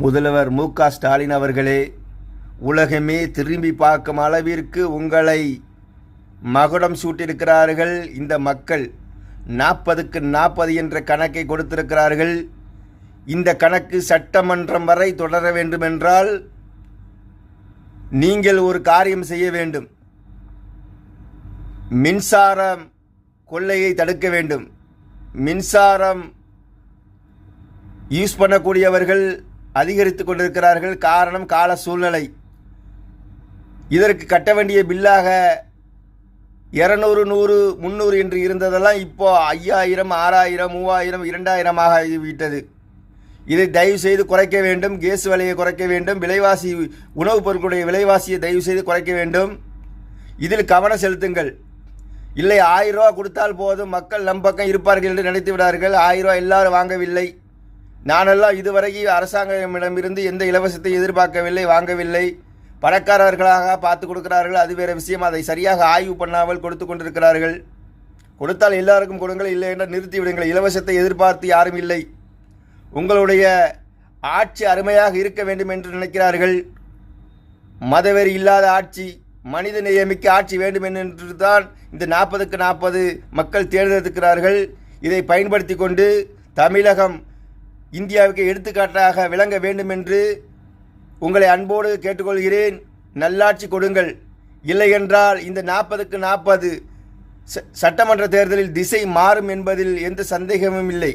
முதல்வர் மு க ஸ்டாலின் அவர்களே உலகமே திரும்பி பார்க்கும் அளவிற்கு உங்களை மகுடம் சூட்டியிருக்கிறார்கள். இந்த மக்கள் நாற்பதுக்கு நாற்பது என்ற கணக்கை கொடுத்திருக்கிறார்கள். இந்த கணக்கு சட்டமன்றம் வரை தொடர வேண்டுமென்றால் நீங்கள் ஒரு காரியம் செய்ய வேண்டும். மின்சாரம் கொள்ளையை தடுக்க வேண்டும். மின்சாரம் யூஸ் பண்ணக்கூடியவர்கள் அதிகரித்து கொண்டிருக்கிறார்கள். காரணம் கால சூழ்நிலை. இதற்கு கட்ட வேண்டிய பில்லாக இரநூறு நூறு முந்நூறு என்று இருந்ததெல்லாம் இப்போ ஐயாயிரம் ஆறாயிரம் மூவாயிரம் இரண்டாயிரமாக ஆகிவிட்டது. இதை தயவு செய்து குறைக்க வேண்டும். கேஸ் விலையை குறைக்க வேண்டும். விலைவாசி உணவுப் பொருட்களுடைய விலைவாசியை தயவு செய்து குறைக்க வேண்டும். இதில் கவனம் செலுத்துங்கள். இல்லை ஆயிரம் ரூபா கொடுத்தால் போதும். மக்கள் நம் பக்கம் இருப்பார்கள் என்று நினைத்து விடார்கள். ஆயிரம் ரூபா எல்லாரும் வாங்கவில்லை. நானெல்லாம் இதுவரைக்கும் அரசாங்கமிடமிருந்து எந்த இலவசத்தை எதிர்பார்க்கவில்லை வாங்கவில்லை. பணக்காரர்களாக பார்த்து கொடுக்கிறார்கள். அது வேறு விஷயம். அதை சரியாக ஆய்வு பண்ணாமல் கொடுத்து கொண்டிருக்கிறார்கள். கொடுத்தால் எல்லாருக்கும் கொடுங்கள் இல்லை என்றால் நிறுத்தி விடுங்கள். இலவசத்தை எதிர்பார்த்து யாரும் இல்லை. உங்களுடைய ஆட்சி அருமையாக இருக்க வேண்டும் என்று நினைக்கிறார்கள். மதவெறி இல்லாத ஆட்சி மனித நேயமிக்க ஆட்சி வேண்டும் என்று தான் இந்த நாற்பதுக்கு நாற்பது மக்கள் தேர்ந்தெடுக்கிறார்கள். இதை பயன்படுத்தி கொண்டு தமிழகம் இந்தியாவுக்கு எடுத்துக்காட்டாக விளங்க வேண்டுமென்று உங்களை அன்போடு கேட்டுக்கொள்கிறேன். நல்லாட்சி கொடுங்கள். இல்லையென்றால் இந்த நாற்பதுக்கு நாற்பது சட்டமன்ற தேர்தலில் திசை மாறும் என்பதில் எந்த சந்தேகமும் இல்லை.